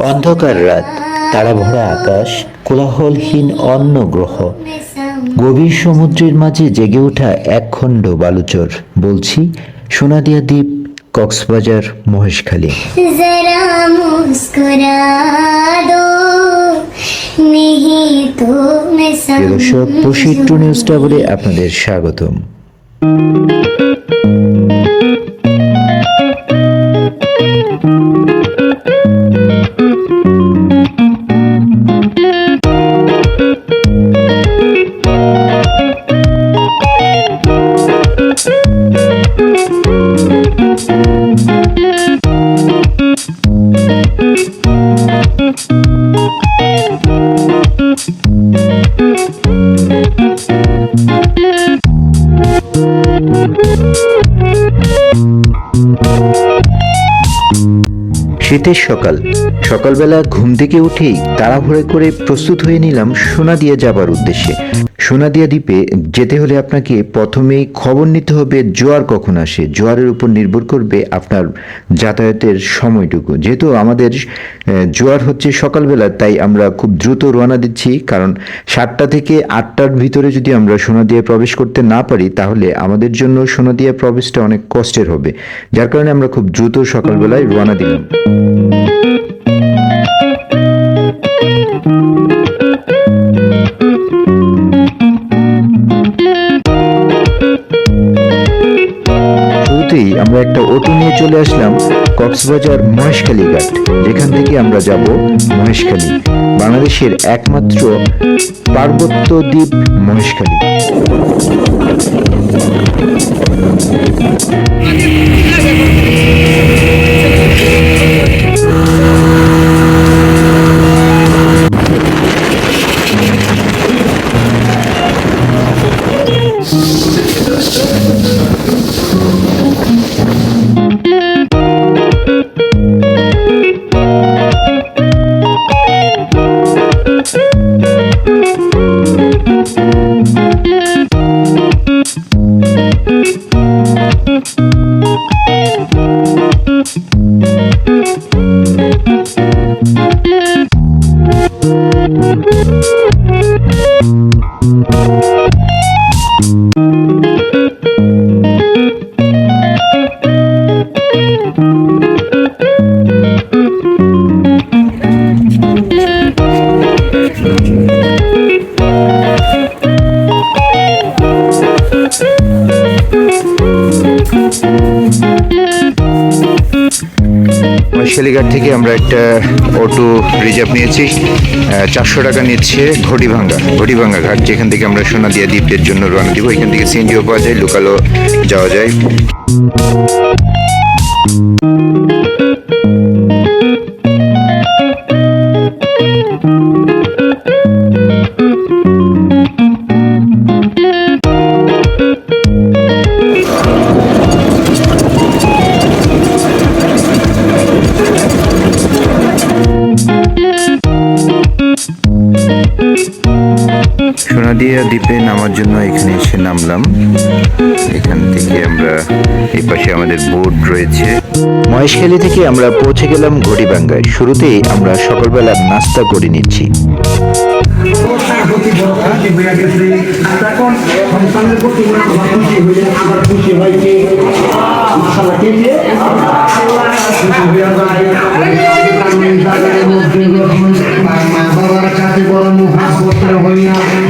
অন্ধকার রাত তারা ভরা আকাশ কোলাহলহীন অন্য গ্রহ। গভীর সমুদ্রের মাঝে জেগে ওঠা একখণ্ড বালুচর। বলছি সোনাদিয়া দ্বীপ কক্সবাজার মহেশখালী। প্রসিদ্ধ নিউজ টাবলে আপনাদের স্বাগতম। Thank you. শীতের সকাল। সকালবেলা ঘুম থেকে উঠেই তাড়াহুড়ো করে প্রস্তুত হয়ে নিলাম সোনা দিয়ে যাবার উদ্দেশ্যে। সোনাদিয়া দ্বীপে যেতে হলে আপনাকে প্রথমেই খবর নিতে হবে জোয়ার কখন আসে। জোয়ারের উপর নির্ভর করবে আপনার যাতায়াতের সময়টুকু। যেহেতু আমাদের জোয়ার হচ্ছে সকালবেলা, তাই আমরা খুব দ্রুত রওনা দিচ্ছি। কারণ সাতটা থেকে আটটার ভিতরে যদি আমরা সোনাদিয়া প্রবেশ করতে না পারি, তাহলে আমাদের জন্য সোনাদিয়া প্রবেশটা অনেক কষ্টের হবে। যার কারণে আমরা খুব দ্রুত সকালবেলায় রওনা দিলাম। আমরা একটা অটো নিয়ে চলে আসলাম কক্সবাজার মহেশখালী ঘাট। যেখান থেকে আমরা যাব মহেশখালী, বাংলাদেশের একমাত্র পার্বত্য দ্বীপ মহেশখালী। মহেশখালীঘাট থেকে আমরা একটা অটো রিজার্ভ নিয়েছি। চারশো টাকা নিচ্ছে ঘটিভাঙ্গা ঘটিভাঙ্গা ঘাট। যেখান থেকে আমরা সোনাদিয়া দ্বীপের জন্য রওনা দিব। এখান থেকে সিএনজিও পাওয়া যায়, লোকালও যাওয়া যায়। সোনাদিয়া দ্বীপে নামার জন্য এখানে এসে নামলাম। এখান থেকে আমরা এই পাশে আমাদের বোট রয়েছে। মহেশখালী থেকে আমরা পৌঁছে গেলাম ঘটিবাঙ্গায়। শুরুতেই আমরা সকালবেলা নাস্তা করে নিচ্ছি। বড় আবার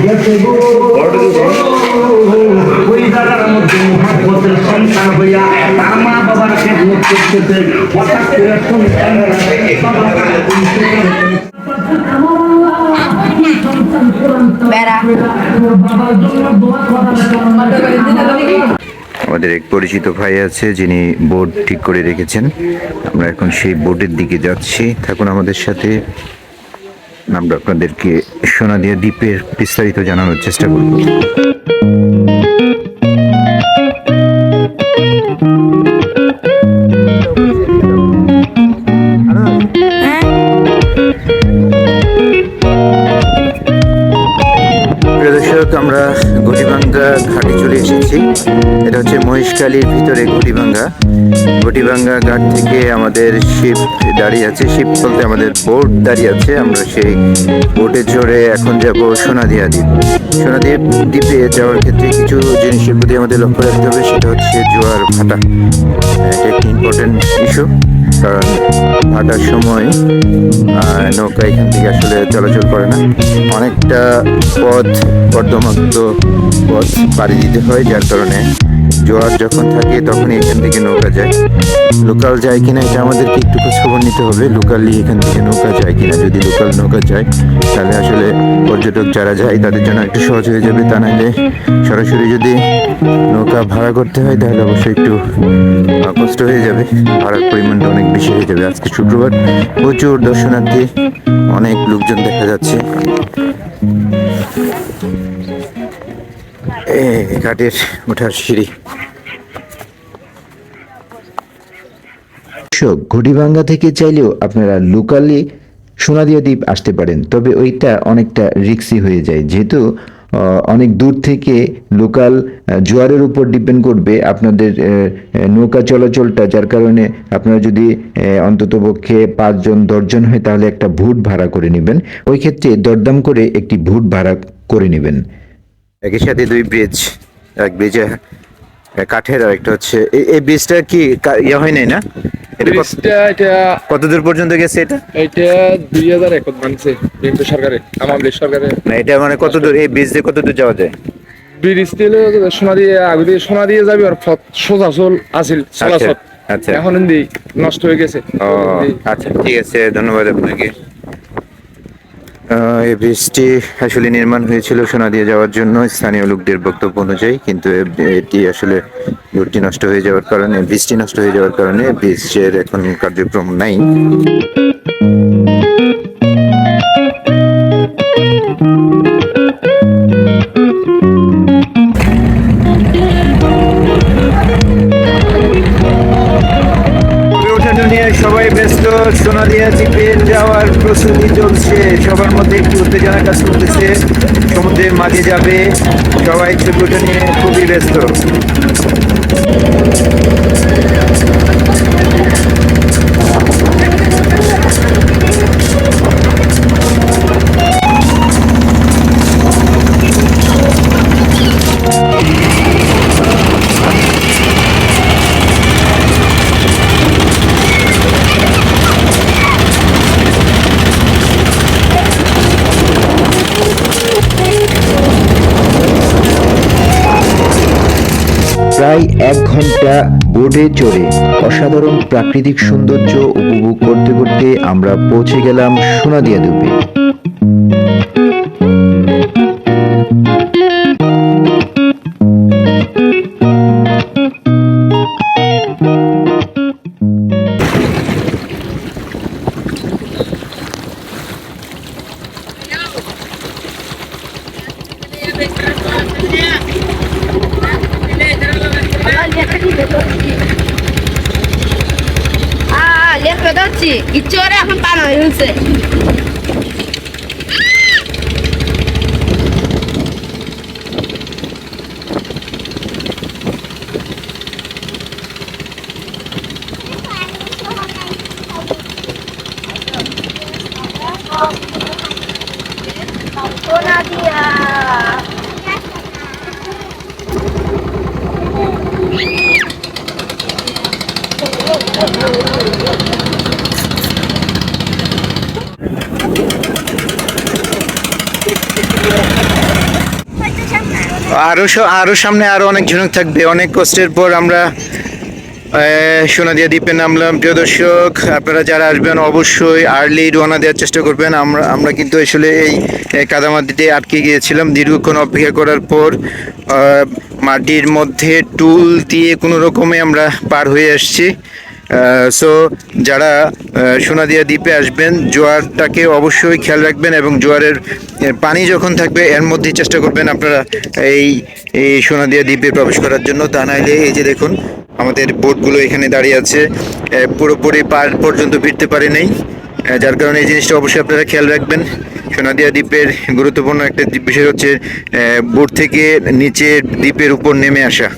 আমাদের এক পরিচিত ভাই আছে, যিনি বোর্ড ঠিক করে রেখেছেন। আমরা এখন সেই বোর্ডের দিকে যাচ্ছি। থাকুন আমাদের সাথে। আমরা আপনাদেরকে সোনা সোনাদিয়া দ্বীপের বিস্তারিত জানানোর চেষ্টা করব। আমরা গজিবাঙ্গা ঘাটে চলে এসেছি। এটা হচ্ছে মহেশখালীর ভিতরে ঘটিভাঙ্গা ঘটিভাঙ্গা ঘাট থেকে আমাদের শিপ দাঁড়িয়ে আছে। শিপ বলতে আমাদের বোট দাঁড়িয়ে আছে। আমরা সেই বোটে চড়ে এখন যাব সোনাদিয়া দ্বীপ। সোনাদিয়া দ্বীপে যাওয়ার ক্ষেত্রে কিছু জিনিসের প্রতি আমাদের লক্ষ্য রাখতে হবে। সেটা হচ্ছে জোয়ার ভাটা। এটা একটি ইম্পর্টেন্ট ইস্যু কারণ ভাটার সময় নৌকা এখান থেকে আসলে চলাচল করে না। অনেকটা পথ কর্দমাক্ত পথ পাড়ি দিতে হয়, যার কারণে জোয়ার যখন থাকে তখনই এখান থেকে নৌকা যায়। লোকাল যায় কিনা এটা আমাদেরকে একটু খোঁজ খবর নিতে হবে। লোকালি এখান থেকে নৌকা যায় কিনা, যদি লোকাল নৌকা যায়, তাহলে আসলে পর্যটক যারা যায় তাদের জন্য একটু সহজ হয়ে যাবে। তা নাহলে সরাসরি যদি নৌকা ভাড়া করতে হয়, তাহলে অবশ্যই একটু কষ্ট হয়ে যাবে। ভাড়ার পরিমাণটা অনেক বেশি হয়ে যাবে। আজকে শুক্রবার প্রচুর দর্শনার্থী, অনেক লোকজন দেখা যাচ্ছে। ঘাটের ওঠার সিঁড়ি। ঘটিভাঙ্গা থেকে চাইলেও আপনারা লোকালি সোনাদিয়া দ্বীপ আসতে পারেন, তবে ওইটা অনেকটা রিক্সি হয়ে যায়। যেহেতু অনেক দূর থেকে লোকাল জোয়ারের উপর ডিপেন্ড করবে আপনাদের নৌকা চলাচলটা, যার কারণে আপনারা যদি অন্তত পক্ষে পাঁচজন, দশজন হয়, তাহলে একটা ভুট ভাড়া করে নেবেন। ওই ক্ষেত্রে দরদাম করে একটি ভুট ভাড়া করে নেবেন। একই সাথে দুই ব্রিজ এক ব্রিজে কাঠের আর একটা হচ্ছে এই ব্রিজটা কি ইয়ে হয় নাই না? এটা কত- দূর পর্যন্ত গেছে এটা? এটা দুই হাজার একত মানছে বিএনপি সরকারে আমাদের সরকারে না এটা মানে কত দূর এই ব্রিজ দিয়ে কত দূর যাওয়া যায়? ব্রিজ দিলে সোনা দিয়ে আগে দিয়ে সোনা দিয়ে যাবি আর পথ সোজা চল আসিল চলাচল। আচ্ছা। এখন নষ্ট হয়ে গেছে। ও আচ্ছা ঠিক আছে ধন্যবাদ আপনাকে। এই ব্রিজটি আসলে নির্মাণ হয়েছিল সোনা দিয়ে যাওয়ার জন্য স্থানীয় লোকদের বক্তব্য অনুযায়ী, কিন্তু এটি আসলে রুটটি নষ্ট হয়ে যাওয়ার কারণে, ব্রিজটি নষ্ট হয়ে যাওয়ার কারণে ব্রিজের এখন কার্যক্রম নাই। সবাই ব্যস্ত সোনালিয়া দ্বীপে যাওয়ার প্রস্তুতি মধ্যে একটু উত্তেজনা কাজ করতেছে। সমুদ্রের মাঝে যাবে। সবাই ছবিটা নিয়ে খুবই ব্যস্ত। এক বোটে চড়ে অসাধারণ প্রাকৃতিক সৌন্দর্য উপভোগ করতে করতে আমরা পৌঁছে গেলাম সোনাদিয়া দ্বীপে। আরও আরও সামনে আরও অনেক ঝিনুক থাকবে অনেক কষ্টের পর আমরা সোনাদিয়া দ্বীপে নামলাম প্রিয় দর্শক, আপনারা যারা আসবেন, অবশ্যই আর্লি রওনা দেওয়ার চেষ্টা করবেন। আমরা আমরা কিন্তু আসলে এই কাদামাটিতে আটকে গিয়েছিলাম। দীর্ঘক্ষণ অপেক্ষা করার পর মাটির মধ্যে টুল দিয়ে কোনো রকমে আমরা পার হয়ে আসছি। সো যারা সোনাদিয়া দ্বীপে আসবেন, জোয়ারটাকে অবশ্যই খেয়াল রাখবেন এবং জোয়ারের পানি যখন থাকবে, এর মধ্যেই চেষ্টা করবেন আপনারা এই এই সোনাদিয়া দ্বীপে প্রবেশ করার জন্য। তা নাইলে এই যে দেখুন আমাদের বোটগুলো এখানে দাঁড়িয়ে আছে। পুরোপুরি পার পর্যন্ত ফিরতে পারে নেই। যার কারণে এই জিনিসটা অবশ্যই আপনারা খেয়াল রাখবেন। সোনাদিয়া দ্বীপের গুরুত্বপূর্ণ একটা বিষয় হচ্ছে বোট থেকে নিচে দ্বীপের উপর নেমে আসা।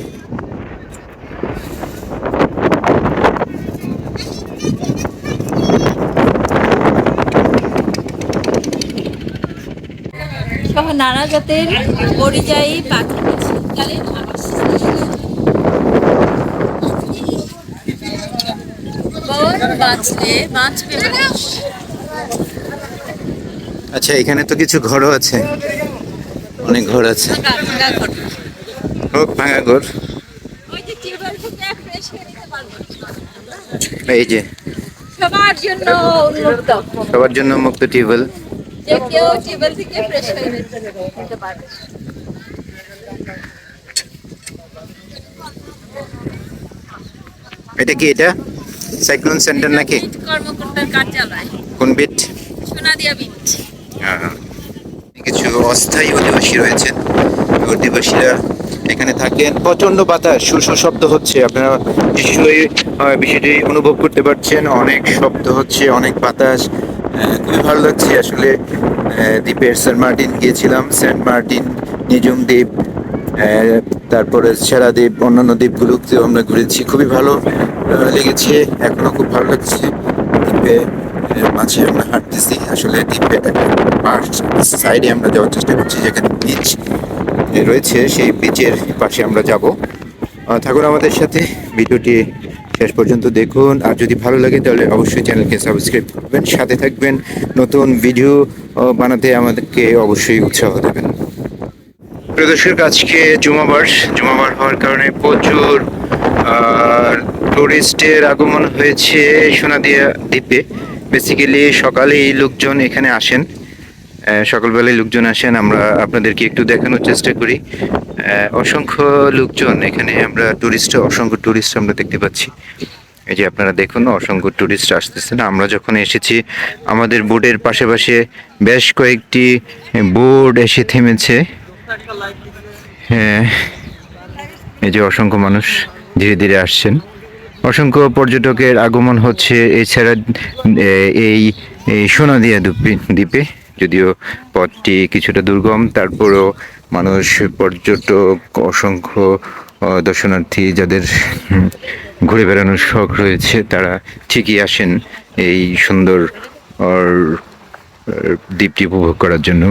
নানা জাতের পরিযায়ী পাখি। শীতকালে আবাস বন বাঁচলে বাঁচবে আচ্ছা এখানে তো কিছু ঘরও আছে। অনেক ঘর আছে। হোক ভাঙা ঘর। এই যে। সবার জন্য উন্মুক্ত। সবার জন্য মুক্ত টিউবওয়েল। যে কেউ টিউবওয়েল থেকে ফ্রেশ হয়ে নিতে নিতে পারবে। এটা কি এটা? সাইক্লোন সেন্টার নাকি? কর্মকর্তার কার্যালয়। কোন বিট? সোনাদিয়া বিট। কিছু অস্থায়ী অধিবাসী রয়েছেন অধিবাসীরা এখানে থাকেন। প্রচণ্ড বাতাস সুর শব্দ হচ্ছে। আপনারা নিশ্চয়ই বিষয়টি অনুভব করতে পারছেন। অনেক শব্দ হচ্ছে অনেক বাতাস। খুবই ভালো লাগছে। আসলে দ্বীপের সেন্ট মার্টিন গিয়েছিলাম। Saint Martin Nijhum Dwip. তারপরে সেরা দ্বীপ, অন্যান্য দ্বীপগুলোতেও আমরা ঘুরেছি। খুবই ভালো লেগেছে, এখনও খুব ভালো লাগছে। দ্বীপে মাঝে আমরা হাঁটতেছি, আসলে দ্বীপে সাইডে আমরা যাওয়ার চেষ্টা করছি, যেখানে বিচ রয়েছে, সেই বিচের পাশে আমরা যাব। থাকুন আমাদের সাথে, ভিডিওটি শেষ পর্যন্ত দেখুন। আর যদি ভালো লাগে, তাহলে অবশ্যই চ্যানেলকে সাবস্ক্রাইব করবেন, সাথে থাকবেন। নতুন ভিডিও বানাতে আমাদেরকে অবশ্যই উৎসাহ দেবেন। প্রদর্শক আজকে জুমাবার জুমাবার হওয়ার কারণে প্রচুর টুরিস্টের আগমন হয়েছে সোনাদিয়া দ্বীপে। বেসিক্যালি সকালেই লোকজন এখানে আসেন। সকালবেলায় লোকজন আসেন। আমরা আপনাদেরকে একটু দেখানোর চেষ্টা করি। অসংখ্য লোকজন এখানে। আমরা টুরিস্ট অসংখ্য টুরিস্ট আমরা দেখতে পাচ্ছি। এই যে আপনারা দেখুন, অসংখ্য টুরিস্ট আসতেছেন আমরা যখন এসেছি, আমাদের বোর্ডের পাশে বেশ কয়েকটি বোর্ড এসে থেমেছে। এই যে অসংখ্য মানুষ ধীরে ধীরে আসছেন। অসংখ্য পর্যটকের আগমন হচ্ছে এছাড়া এই সোনাদিয়া দ্বীপে দ্বীপে, যদিও পথটি কিছুটা দুর্গম। তারপরেও মানুষ, পর্যটক, অসংখ্য দর্শনার্থী যাদের ঘুরে বেড়ানোর শখ রয়েছে, তারা ঠিকই আসেন এই সুন্দর দ্বীপটি উপভোগ করার জন্য।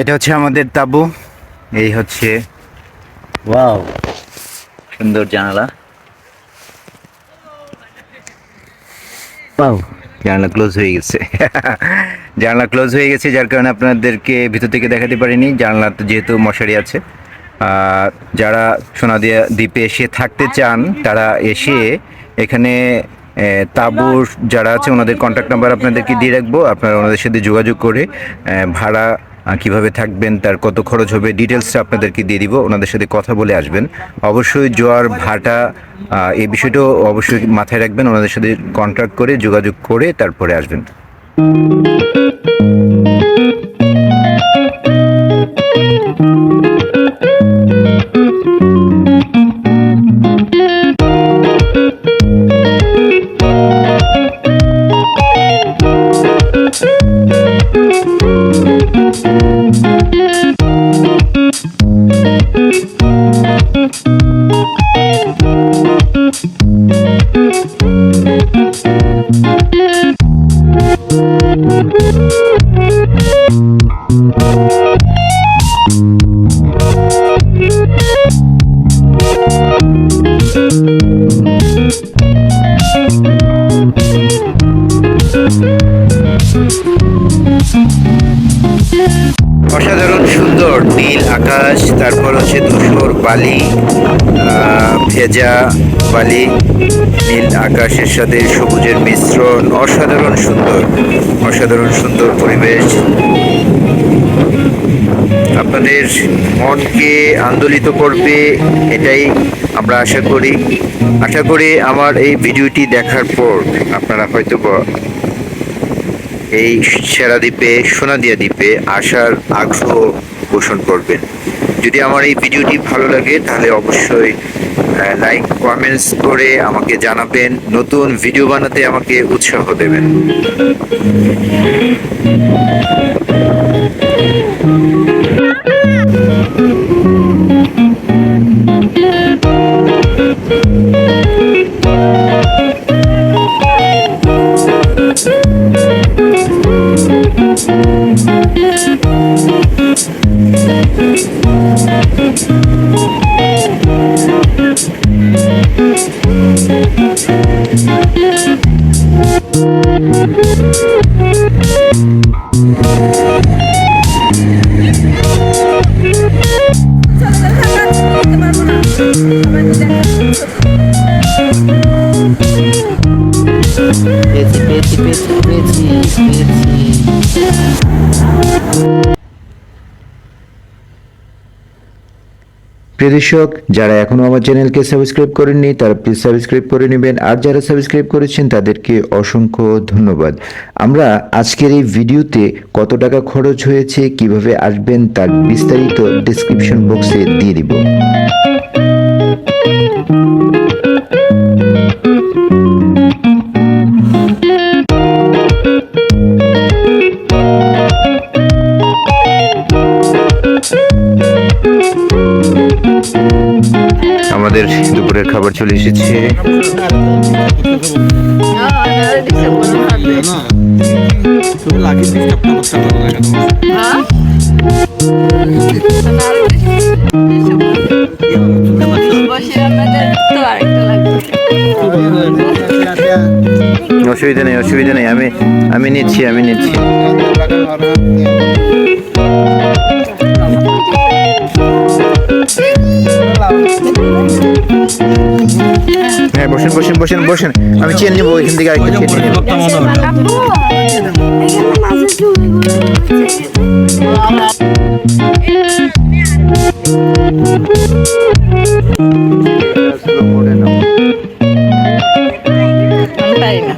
এটা হচ্ছে আমাদের তাবু। এই হচ্ছে ওয়াও। সুন্দর জানালা। ওয়াও। জানালা ক্লোজ হয়ে গেছে। জানালা ক্লোজ হয়ে গেছে যার কারণে আপনাদেরকে ভিতর থেকে দেখাতে পারিনি। জানলা যেহেতু মশারি আছে। আর যারা সোনাদিয়া দ্বীপে এসে থাকতে চান তারা এসে এখানে তাঁবুর যারা আছে ওনাদের কন্ট্যাক্ট নাম্বার আপনাদেরকে দিয়ে রাখব। আপনারা ওনাদের সাথে যোগাযোগ করে ভাড়া কীভাবে থাকবেন, তার কত খরচ হবে ডিটেলসটা আপনাদেরকে দিয়ে দিব। ওনাদের সাথে কথা বলে আসবেন। অবশ্যই জোয়ার, ভাটা এই বিষয়টাও অবশ্যই মাথায় রাখবেন। ওনাদের সাথে কন্ট্যাক্ট করে, যোগাযোগ করে তারপরে আসবেন। অসাধারণ সুন্দর নীল আকাশ, তারপর হচ্ছে ধূসর বালি ভেজা বালি, নীল আকাশের সাথে সবুজের মিশ্রণ, অসাধারণ সুন্দর অসাধারণ সুন্দর পরিবেশ। আপনাদের মনকে আন্দোলিত করবে, এটাই আমরা আশা করি। আশা করি আমার এই ভিডিওটি দেখার পর আপনারা হয়তো এই সেরা দ্বীপে, সোনাদিয়া দ্বীপে আসার আগ্রহ পোষণ করবেন। যদি আমার এই ভিডিওটি ভালো লাগে, তাহলে অবশ্যই লাইক কমেন্টস করে আমাকে জানাবেন। নতুন ভিডিও বানাতে আমাকে উৎসাহ দেবেন। পেয়েছি দর্শক, যারা এখনও আমার চ্যানেলকে সাবস্ক্রাইব করেননি, তারা প্লিজ সাবস্ক্রাইব করে নেবেন। আর যারা সাবস্ক্রাইব করেছেন, তাদেরকে অসংখ্য ধন্যবাদ। আমরা আজকের এই ভিডিওতে কত টাকা খরচ হয়েছে, কীভাবে আসবেন, তার বিস্তারিত ডিসক্রিপশন বক্সে দিয়ে দিব। চলে এসেছে। অসুবিধা নেই অসুবিধা নেই আমি আমি নিচ্ছি আমি নিচ্ছি। হ্যাঁ বসেন বসেন বসেন বসেন। আমি চেন নেব এখান থেকে আরেকটা চেন নেব। চুল আমি পারি না?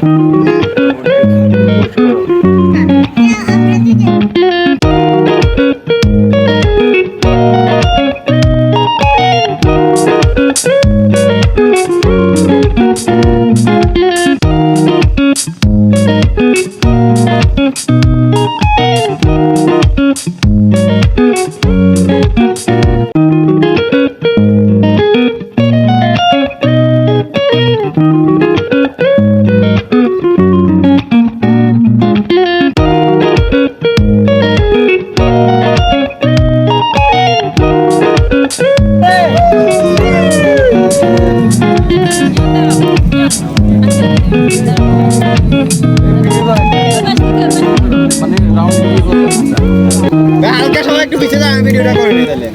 হালকা সময় একটু পিছিয়ে যান আমি ভিডিওটা করে নিই তাহলে।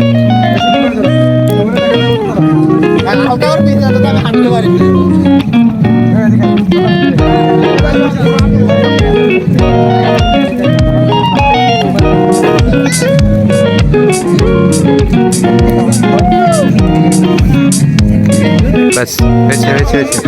হালকা ওর পিছিয়ে যাতে আমি হাঁটতে পারি। বাস হয়েছে হয়েছে হয়েছে